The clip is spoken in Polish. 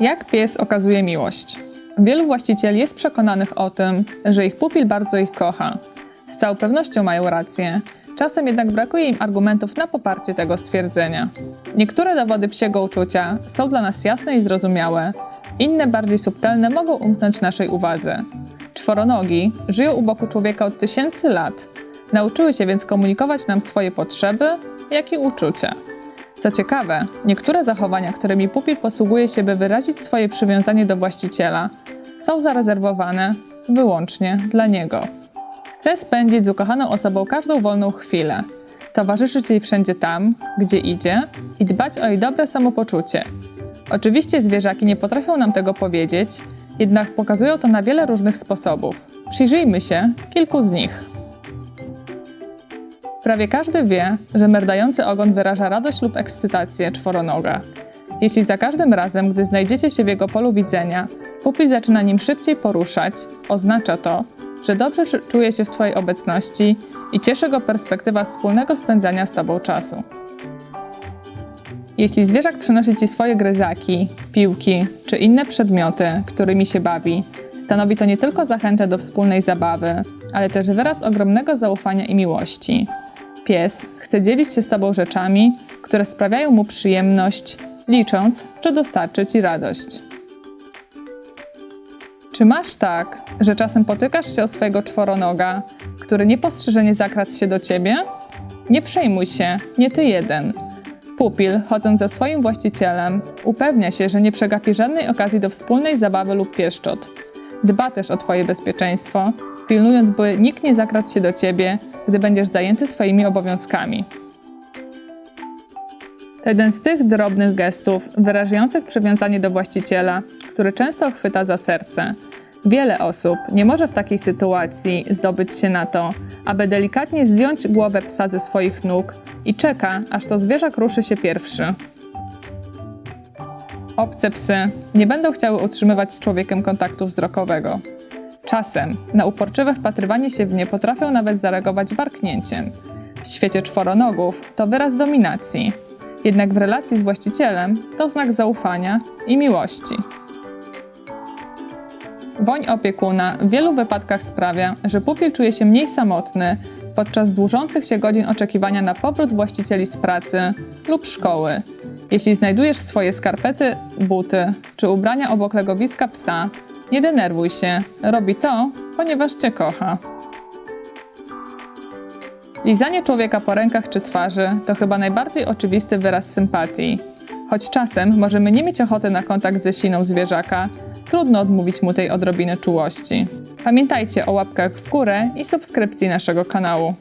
Jak pies okazuje miłość? Wielu właścicieli jest przekonanych o tym, że ich pupil bardzo ich kocha. Z całą pewnością mają rację. Czasem jednak brakuje im argumentów na poparcie tego stwierdzenia. Niektóre dowody psiego uczucia są dla nas jasne i zrozumiałe, inne bardziej subtelne mogą umknąć naszej uwadze. Czworonogi żyją u boku człowieka od tysięcy lat. Nauczyły się więc komunikować nam swoje potrzeby, jak i uczucia. Co ciekawe, niektóre zachowania, którymi pupil posługuje się, by wyrazić swoje przywiązanie do właściciela, są zarezerwowane wyłącznie dla niego. Chce spędzić z ukochaną osobą każdą wolną chwilę, towarzyszyć jej wszędzie tam, gdzie idzie i dbać o jej dobre samopoczucie. Oczywiście zwierzaki nie potrafią nam tego powiedzieć, jednak pokazują to na wiele różnych sposobów. Przyjrzyjmy się kilku z nich. Prawie każdy wie, że merdający ogon wyraża radość lub ekscytację czworonoga. Jeśli za każdym razem, gdy znajdziecie się w jego polu widzenia, pupil zaczyna nim szybciej poruszać, oznacza to, że dobrze czu- czuje się w Twojej obecności i cieszy go perspektywa wspólnego spędzania z Tobą czasu. Jeśli zwierzak przynosi Ci swoje gryzaki, piłki czy inne przedmioty, którymi się bawi, stanowi to nie tylko zachętę do wspólnej zabawy, ale też wyraz ogromnego zaufania i miłości. Pies chce dzielić się z Tobą rzeczami, które sprawiają mu przyjemność, licząc, czy dostarczy Ci radość. Czy masz tak, że czasem potykasz się o swojego czworonoga, który niepostrzeżenie zakradł się do ciebie? Nie przejmuj się, nie ty jeden. Pupil, chodząc za swoim właścicielem, upewnia się, że nie przegapi żadnej okazji do wspólnej zabawy lub pieszczot. Dba też o twoje bezpieczeństwo, pilnując, by nikt nie zakradł się do ciebie, gdy będziesz zajęty swoimi obowiązkami. To jeden z tych drobnych gestów wyrażających przywiązanie do właściciela, który często chwyta za serce. Wiele osób nie może w takiej sytuacji zdobyć się na to, aby delikatnie zdjąć głowę psa ze swoich nóg i czeka, aż to zwierzak ruszy się pierwszy. Obce psy nie będą chciały utrzymywać z człowiekiem kontaktu wzrokowego. Czasem na uporczywe wpatrywanie się w nie potrafią nawet zareagować warknięciem. W świecie czworonogów to wyraz dominacji, jednak w relacji z właścicielem to znak zaufania i miłości. Woń opiekuna w wielu wypadkach sprawia, że pupil czuje się mniej samotny podczas dłużących się godzin oczekiwania na powrót właścicieli z pracy lub szkoły. Jeśli znajdujesz swoje skarpety, buty czy ubrania obok legowiska psa, nie denerwuj się, robi to, ponieważ cię kocha. Lizanie człowieka po rękach czy twarzy to chyba najbardziej oczywisty wyraz sympatii. Choć czasem możemy nie mieć ochoty na kontakt ze siną zwierzaka, trudno odmówić mu tej odrobiny czułości. Pamiętajcie o łapkach w górę i subskrypcji naszego kanału.